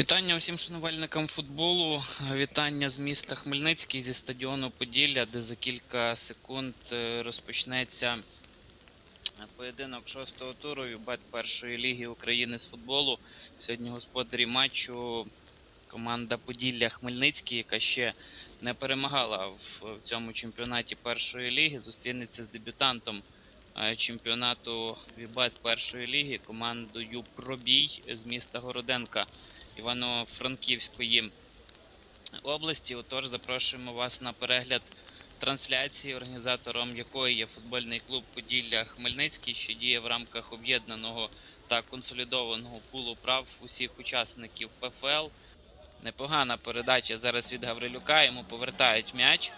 Вітання усім шанувальникам футболу. Вітання з міста Хмельницький зі стадіону Поділля, де за кілька секунд е, розпочнеться поєдинок шостого туру Вібет першої ліги України з футболу. Сьогодні господарі матчу команда Поділля Хмельницький, яка ще не перемагала в, цьому чемпіонаті першої ліги, зустрінеться з дебютантом е, чемпіонату Вібет першої ліги командою Пробій з міста Городенка. Івано-Франківської області. Отож, запрошуємо вас на перегляд трансляції, організатором якої є футбольний клуб Поділля Хмельницький, що діє в рамках об'єднаного та консолідованого пулу прав усіх учасників ПФЛ. Непогана передача зараз від Гаврилюка. Йому повертають м'яч.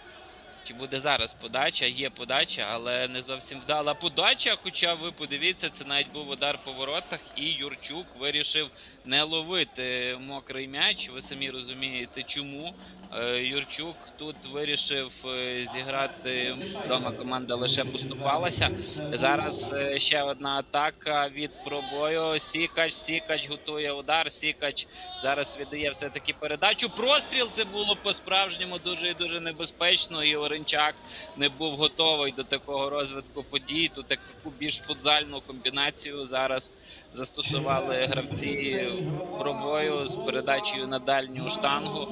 Чи буде зараз подача? Є подача, але не зовсім вдала подача. Хоча ви подивіться, це навіть був удар по воротах, і Юрчук вирішив не ловити мокрий м'яч. Ви самі розумієте, чому. Е, Юрчук тут вирішив е, зіграти вдома. Команда лише поступалася. Зараз е, ще одна атака від пробою. Сікач, Сікач готує удар. Сікач зараз віддає все-таки передачу. Простріл це було по-справжньому дуже і дуже небезпечно. І Оренчак не був готовий до такого розвитку подій. Тут як таку більш футзальну комбінацію зараз застосували гравці в пробою з передачею на дальню штангу.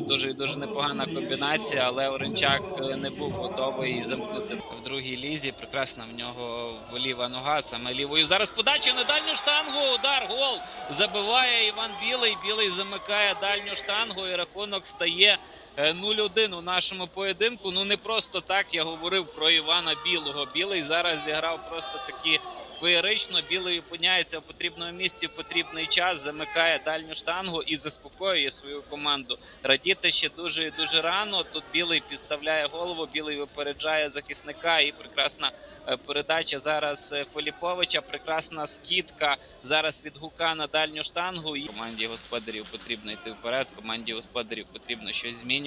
Дуже і дуже непогана комбінація, але Оренчак не був готовий замкнути в другій лізі. Прекрасна в нього ліва нога, саме лівою. Зараз подача на дальню штангу. Удар, гол забиває Іван Білий. Білий замикає дальню штангу і рахунок стає 0-1 у нашому поєдинку. Ну не просто так я говорив про Івана Білого. Білий зараз зіграв просто такі феєрично. Білий опиняється в потрібному місці в потрібний час, замикає дальню штангу і заспокоює свою команду. Радіти ще дуже і дуже рано. Тут білий підставляє голову, білий випереджає захисника. І прекрасна е, передача зараз е, Филіповича. Прекрасна скидка зараз від гука на дальню штангу. І команді господарів потрібно йти вперед. Команді господарів потрібно щось змінювати.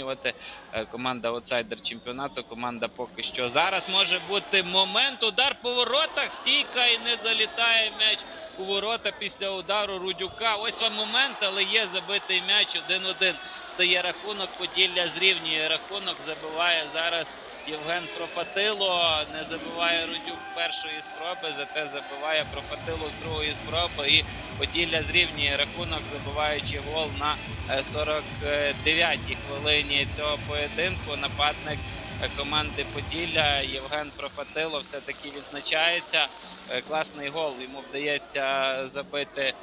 Е, Команда аутсайдер чемпіонату. Команда поки що зараз може бути момент. Удар по воротах. Стійка і не залітає м'яч у ворота після удару Рудюка. Ось вам момент, але є забитий м'яч 1-1. Стає рахунок. Поділля зрівнює рахунок. Забиває зараз Євген Профатило. Не забиває Рудюк з першої спроби, зате забиває Профатило з другої спроби. І Поділля зрівнює рахунок, забиваючи гол на е, 49-й хвилині цього поєдинку. Нападник е, команди Поділля Євген Профатило все-таки відзначається. Е, Класний гол йому вдається забити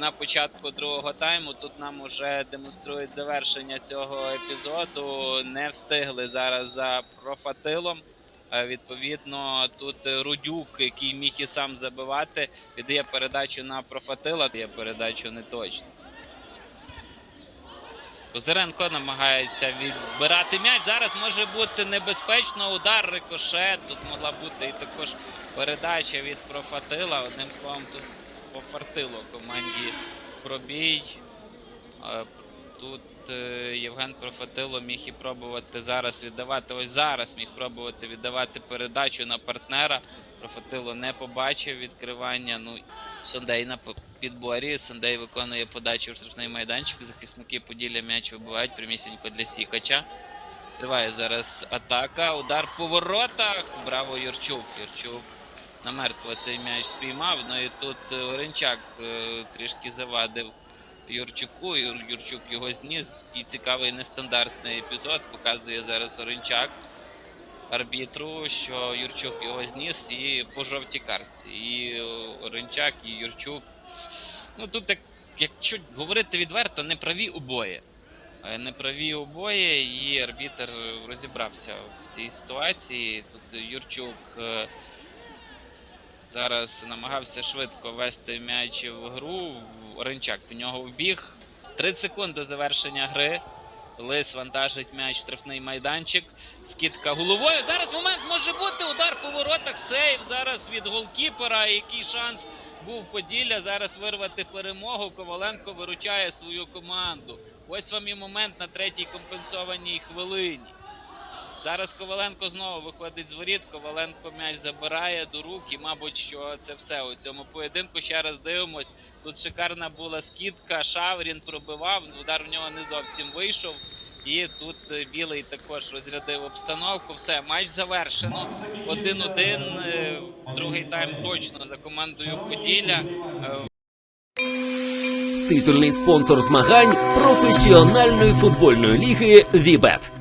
на початку другого тайму. Тут нам уже демонструють завершення цього епізоду. Не встигли зараз за Профатилом. Е, Відповідно, тут е, Рудюк, який міг і сам забивати, віддає передачу на Профатила, дає передачу не точно. Козиренко намагається відбирати м'яч. Зараз може бути небезпечно. Удар рикошет. Тут могла бути і також передача від Профатила. Одним словом, тут пофартило команді пробій. Е, Тут е, Євген Профатило міг і пробувати зараз віддавати. Ось зараз міг пробувати віддавати передачу на партнера. Профатило не побачив відкривання. Ну, Сондей на підборі. Сондей виконує подачу в штрафний майданчик. Захисники Поділля м'яч вибивають прямісінько для Сікача. Триває зараз атака. Удар по воротах. Браво Юрчук. Юрчук намертво цей м'яч спіймав. Ну і тут е, Оренчак е, трішки завадив Юрчуку. Юр, Юрчук його зніс. Такий цікавий нестандартний епізод. Показує зараз Оренчак арбітру, що Юрчук його зніс і по жовтій картці. І е, Оренчак, і Юрчук. Ну тут, як, якщо говорити відверто, не праві обоє. Е, Не праві обоє, і арбітр розібрався в цій ситуації. Тут Юрчук е, зараз намагався швидко вести м'яч в гру. Оренчак в нього вбіг. 30 секунд до завершення гри. Лис вантажить м'яч штрафний майданчик. Скидка головою. Зараз момент може бути. Удар по воротах. Сейв зараз від голкіпера. Який шанс був Поділля зараз вирвати перемогу. Коваленко виручає свою команду. Ось вам і момент на третій компенсованій хвилині. Зараз Коваленко знову виходить з воріт. Коваленко м'яч забирає до рук і, мабуть, що це все у цьому поєдинку. Ще раз дивимось. Тут шикарна була скидка. Шаврін пробивав. Удар в нього не зовсім вийшов. І тут білий також розрядив обстановку. Все, матч завершено. 1-1. Е, Другий тайм точно за командою Поділля. Е, Титульний спонсор змагань професіональної футбольної ліги Вібет.